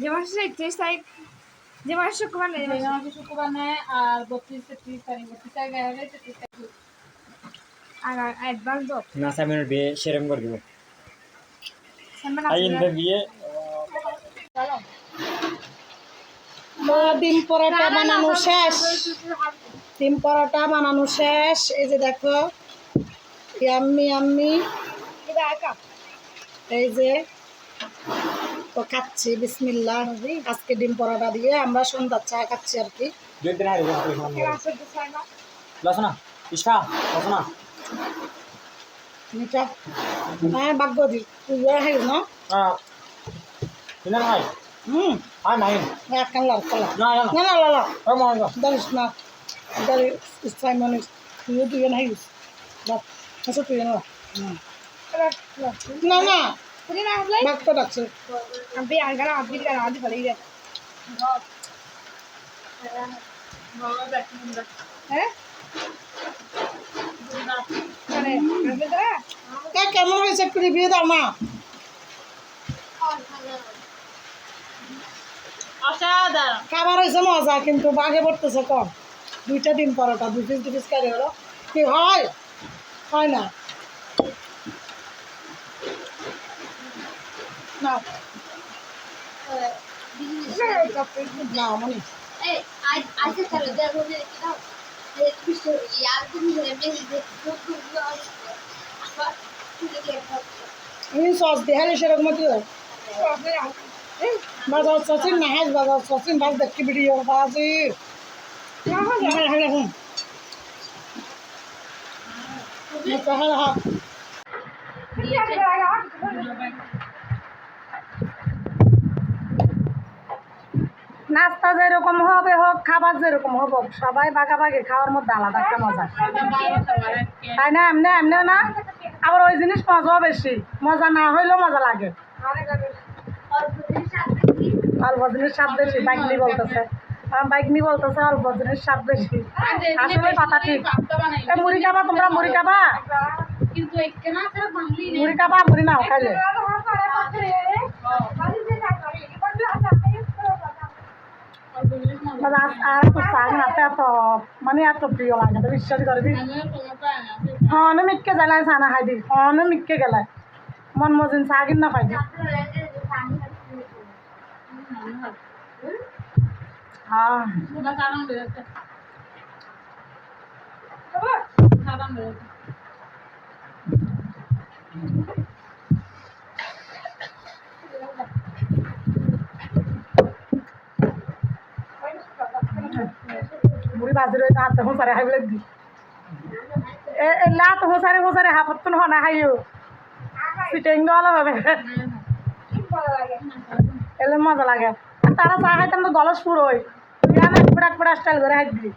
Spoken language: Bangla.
যে মাসে একত্রিশ তারিখ যে মাসে শুক্রবার নেই শুক্রবার নেয় আর বত্রিশ তেত্রিশ তারিখ বত্রিশ তারিখ গেলে তেত্রিশ তারিখ আর অ্যাডভান্স দো না সামিনের বিয়ে সেরম করে দিব সামনে বিয়ে ডিম পরোটা বানানো শেষ ডিম পরোটা বানানো শেষ এই যে দেখো ইয়াম্মি ইয়াম্মি এই যে তো খাচ্ছি বিসমিল্লাহ আজকে ডিম পরোটা দিয়ে আমরা সন্ধ্যার চা খাচ্ছি আর কি। হ্যাঁ ভাগ্য দি। তুই হেই না? হুম। একখান লাল কলা না না না। না লালা দালিস না। দালি সাইমন তুই তুই না হেই বাপ আচ্ছা তুই না। না না। তুই না আসলে বাপ তো ডাকছে আমি আর গানা আপনি গানা আদি ফলাই দে হ্যাঁ? মানে আসলে তোরা কে কেমন হয়েছে? একটু রিভিউ দাও অসাধারণ। খাবার হয়েছে মজা কিন্তু বাঘে পড়তেছে কম। দুইটা ডিম পরোটা দুই পিস দু পিস কারি হলো। কি হয়? হয় না। na. Evet. Ver kapıyı na mani. Evet, artık arada onu ekran. Evet, bir soru yardım vermenizi çok hızlı açtı. Ama इन सॉस दे है शरक मत है बस और सचिन नहाज बस और सचिन बस देख के वीडियो बाजी नहाज हर हर हूँ मैं कह रहा নাস্তা যেরকম হবে হোক খাবার যেরকম হোক সবাই ভাগাভাগি খাওয়ার মধ্যে আলাদা একটা মজা। তাই না? এমনি এমনিও না? আবার ওই জিনিস মজাও বেশি। মজা না হইলেও মজা লাগে। অল্প জিনিস স্বাদ বেশি বাইকনি বলতেছে। বাইকনি বলতেছে অল্প জিনিস স্বাদ বেশি। আসলে কথা ঠিক। মুড়ি খাবা তোমরা? মুড়ি খাবা? মুড়ি খাবা মুড়ি নাও খাইলে। মানে আর তো শাক নাতে এত মানে এত প্রিয় লাগে তো বিশ্বাস করবি অনে মিটকে গেলাই চানা খাই দি অনে মিটকে গেলাই। মন মজিন চাগিন না পাই হ্যাঁ। কারণ রয়েছে হাতে হোঁসারে খাই বলে দি এ এ, লাত হোঁসারে হোঁসারে হাফত তো না অলপ হবে। এলে মজা লাগে। তারা চা খাইতাম তো গলস পুরোই পুরা পুরা স্টাইল করে খাই দিবি।